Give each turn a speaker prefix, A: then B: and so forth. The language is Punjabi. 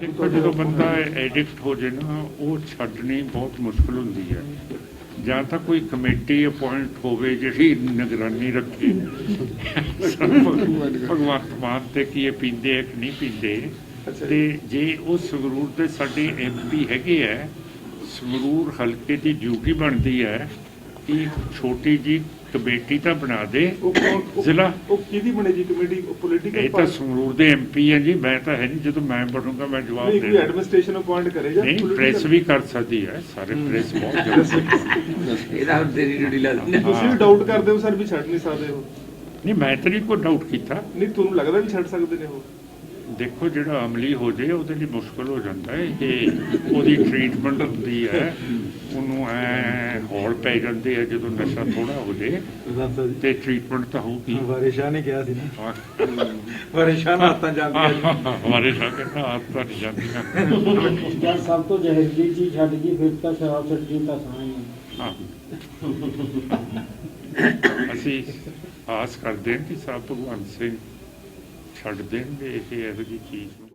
A: ਦੇਖੋ ਜਦੋਂ ਬੰਦਾ ਐਡਿਕਟ ਹੋ ਜੇ ਨਾ ਉਹ ਛੱਡਣੀ ਬਹੁਤ ਮੁਸ਼ਕਲ ਹੁੰਦੀ ਹੈ। ਜਾਂ ਤਾਂ ਕੋਈ ਕਮੇਟੀ ਅਪਾਇੰਟ ਹੋਵੇ ਜਿਹੜੀ ਨਿਗਰਾਨੀ ਰੱਖੇ। ਭਗਵੰਤ ਮਾਨ ਤੇ ਕੀ ਇਹ ਪੀਂਦੇ ਆ ਕਿ ਨਹੀਂ ਪੀਂਦੇ? ਤੇ ਜੇ ਉਹ ਸੰਗਰੂਰ ਦੇ ਸਾਡੇ ਐਮਪੀ ਹੈਗੇ ਆ ਸੰਗਰੂਰ ਹਲਕੇ ਦੀ ਡਿਊਟੀ ਬਣਦੀ ਹੈ ਕਿ ਛੋਟੀ ਜੀ ਕਮੇਟੀ ਤਾਂ ਬਣਾ ਦੇ
B: ਉਹ ਕੌਣ- ਉਹ-
A: ਜ਼ਿਲ੍ਹਾ।
B: ਉਹ ਕਿਹਦੀ ਬਣੇਗੀ ਕਮੇਟੀ? ਉਹ ਪੋਲੀਟੀਕਲ
A: ਇਹ ਤਾਂ ਸੰਗਰੂਰ ਦੇ ਐਮਪੀ ਹੈ ਜੀ ਮੈਂ ਤਾਂ ਹੈ ਨਹੀਂ ਜਦੋਂ ਮੈਂ ਬਣੂੰਗਾ ਮੈਂ ਜਵਾਬ
B: ਨਹੀਂ
A: ਦੇ
B: ਕੋਈ ਐਡਮਿਨਿਸਟ੍ਰੇਸ਼ਨ ਅਪਾਇੰਟ ਕਰੇਗਾ
A: ਨਹੀਂ ਪ੍ਰੈਸ ਵੀ ਕਰ ਸਕਦੀ ਹੈ ਸਾਰੇ ਪ੍ਰੈਸ ਬਹੁਤ ਜਲਦੀ
C: ਇਹਦਾ ਹੁਣ ਤੇਰੀ ਡਿਊਟੀ ਲਾ ਦਿੰਦੇ।
B: ਤੁਸੀਂ ਵੀ ਡਾਊਟ ਕਰਦੇ ਹੋ ਸਰ ਵੀ ਛੱਡ ਨਹੀਂ ਸਕਦੇ ਉਹ।
A: ਨਹੀਂ ਮੈਂ ਤਾਂ ਨਹੀਂ ਕੋਈ ਡਾਊਟ ਕੀਤਾ।
B: ਨਹੀਂ ਤੁਹਾਨੂੰ ਲੱਗਦਾ ਵੀ ਛੱਡ ਸਕਦੇ ਨੇ ਉਹ?
A: ਦੇਖੋ ਜਿਹੜਾ ਅਮਲੀ ਹੋ ਜੇ ਉਹਦੇ ਲਈ ਮੁਸ਼ਕਲ ਹੋ ਜਾਂਦਾ ਹੈ। ਕਿ ਉਹਦੀ ਟ੍ਰੀਟਮੈਂਟ ਹੁੰਦੀ ਹੈ। ਉਹਨੂੰ ਐ ਹੌਲ ਪੈ ਜਾਂਦੇ ਆ ਜਦੋਂ ਨਸ਼ਾ ਥੋੜਾ ਹੋ ਜੇ। ਤੇ ਟ੍ਰੀਟਮੈਂਟ ਤਾਂ ਹੋਊਗੀ।
D: ਵਾਰਿਸ਼ਾ ਨੇ ਕਿਹਾ ਸੀ ਨਾ।
A: ਹਾਂ।
D: ਵਾਰਿਸ਼ਾ ਨਾਲ ਹੱਥਾਂ ਜਾਂਦੀਆਂ ਜੀ
A: ਹਮਾਰੇ ਸਾਹਮਣੇ ਤਾਂ ਆਪ ਤਾਂ ਨਹੀਂ ਜਾਂਦੀਆਂ
E: ਜਦ ਸਭ ਤੋਂ ਜ਼ਹਿਰੀਲੀ ਚੀਜ਼ ਛੱਡ ਗਈ ਫਿਰ ਤਾਂ ਸ਼ਰਾਬ ਛੱਡਣੀ ਤਾਂ ਆਸਾਨ ਹੀ ਹੈ
A: ਹਾਂ। ਅਸੀਂ ਆਸ ਕਰਦੇ ਹਾਂ ਕਿ ਸਾਹਿਬ ਭਗਵੰਤ ਸਿੰਘ ਛੱਡ ਦੇਣਗੇ ਇਹ ਇਹੋ ਜਿਹੀ ਚੀਜ਼ ਨੂੰ